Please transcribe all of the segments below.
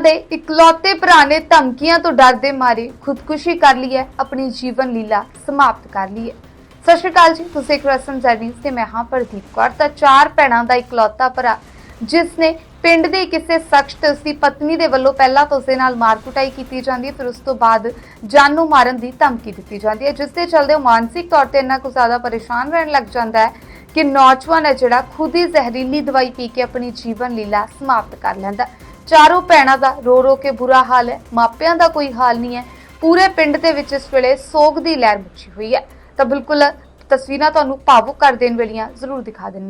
ਦੇ ਇਕਲੌਤੇ ਭਰਾ ਨੇ ਧਮਕੀਆਂ ਤੋਂ ਡਰਦੇ ਮਾਰੇ, ਖੁਦਕੁਸ਼ੀ ਕਰ ਲਈ ਹੈ, ਆਪਣੀ ਜੀਵਨ ਲੀਲਾ ਸਮਾਪਤ ਕਰ ਲਈ ਹੈ ਸਤਿ ਸ਼੍ਰੀ ਅਕਾਲ ਜੀ, ਤੁਸੀਂ ਇੱਕ ਰਸਮ ਜਰਨੀਸ ਤੇ ਮੈਂ ਹਾਂ ਪ੍ਰਦੀਪ ਕੌਰ ਤਾਂ ਚਾਰ ਭੈਣਾਂ ਦਾ ਇਕਲੌਤਾ ਭਰਾ, ਜਿਸ ਨੇ ਪਿੰਡ ਦੇ ਕਿਸੇ ਸ਼ਖਸ ਤੇ ਉਸਦੀ ਪਤਨੀ ਦੇ ਵੱਲੋਂ ਪਹਿਲਾਂ ਤਾਂ ਉਸਦੇ ਨਾਲ ਮਾਰਕੁਟਾਈ ਕੀਤੀ ਜਾਂਦੀ ਹੈ, ਫਿਰ ਉਸ ਤੋਂ ਬਾਅਦ ਜਾਨ ਨੂੰ ਮਾਰਨ ਦੀ ਧਮਕੀ ਦਿੱਤੀ ਜਾਂਦੀ ਹੈ, ਜਿਸ ਦੇ ਚਲਦੇ ਉਹ ਮਾਨਸਿਕ ਤੌਰ ਤੇ ਇੰਨਾ ਕੁ ਜ਼ਿਆਦਾ ਪਰੇਸ਼ਾਨ ਰਹਿਣ ਲੱਗ ਜਾਂਦਾ ਹੈ ਕਿ ਨੌਜਵਾਨ ਹੈ ਜਿਹੜਾ ਖੁਦ ਹੀ ਜ਼ਹਿਰੀਲੀ ਦਵਾਈ ਪੀ ਕੇ ਆਪਣੀ ਜੀਵਨ ਲੀਲਾ ਸਮਾਪਤ ਕਰ ਲੈਂਦਾ ਹੈ। ਚਾਰੋਂ ਭੈਣਾਂ ਦਾ ਰੋ ਰੋ ਕੇ ਬੁਰਾ ਹਾਲ ਹੈ। ਮਾਪਿਆਂ ਦਾ ਕੋਈ ਹਾਲ ਨਹੀਂ ਹੈ। ਪੂਰੇ ਪਿੰਡ ਦੇ ਵਿੱਚ ਇਸ ਵੇਲੇ ਸੋਗ ਦੀ ਲਹਿਰ ਮਚੀ ਹੋਈ ਹੈ। ਤਾਂ ਬਿਲਕੁਲ ਤਸਵੀਰਾਂ ਤੁਹਾਨੂੰ ਭਾਵੁਕ ਕਰ ਦੇਣ ਵਾਲੀਆਂ ਜ਼ਰੂਰ ਦਿਖਾ ਦਿੰਨੇ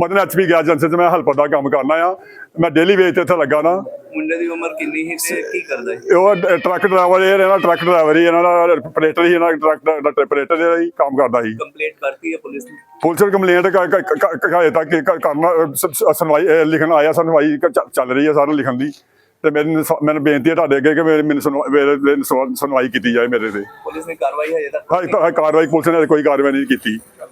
ਮਦਨ ਐਚਪੀ ਗੈਸ ਏਜੰਸੀ 'ਚ ਮੈਂ ਹੈਲਪਰ ਦਾ ਕੰਮ ਕਰਨਾ ਆ। ਮੈਂ ਡੇਲੀ ਵੇਜ ਤੇ ਇੱਥੇ ਲੱਗਾ ਨਾ। ਮੁੰਡੇ ਦੀ ਉਮਰ ਕਿੰਨੀ ਸੀ ਤੇ ਕੀ ਕਰਦਾ ਹੈ? ਉਹ ਡ- ਟਰੱਕ ਡਰਾਈਵਰ ਇਹ ਇਹਨਾਂ ਟਰੱਕ ਡਰਾਈਵਰ ਹੀ ਇਹਨਾਂ ਦਾ ਆਪਰੇਟਰ ਹੀ ਇਹਨਾਂ ਦਾ ਟਰੱਕ ਦਾ ਆਪਰੇਟਰ ਜਿਹੜਾ ਹੀ ਕੰਮ ਕਰਦਾ ਸੀ। ਕੰਪਲੀਟ ਕਰਤੀ ਹੈ ਪੁਲਿਸ ਨੇ? ਪੁਲਿਸ ਨੂੰ ਕੰਪਲੇਂਟ ਹਜੇ ਤੱਕ ਇਹ ਕ- ਕਰਨਾ ਅਹ, ਸ- ਸ- ਸੁਣਵਾਈ ਅਹ, ਲਿਖਣ ਆਇਆ ਸੁਣਵਾਈ ਕ- ਚ- ਚੱਲ ਰਹੀ ਹੈ ਸਾਰਾ ਲਿਖਣ ਦੀ। ਤੇ ਮੈਨੂੰ ਸ- ਮੈਨੂੰ ਬੇਨਤੀ ਹੈ ਤੁਹਾਡੇ ਅੱਗੇ ਕਿ ਮੇਰੇ- ਮੈਨੂੰ ਸੁਣਵਾ- ਮੇਰੇ ਤੇ ਸੁਣ- ਸੁਣਵਾਈ ਕੀਤੀ ਜਾਏ ਮੇਰੇ ਤੇ। ਪੁਲਿਸ ਨੇ ਕਾਰਵਾਈ ਹਜੇ ਤੱਕ ਹਾਂ ਤਾਂ ਕਾਰਵਾਈ ਪੁਲਿਸ ਨੇ ਕੋਈ ਕਾਰਵਾਈ ਨਹੀਂ ਕੀਤੀ।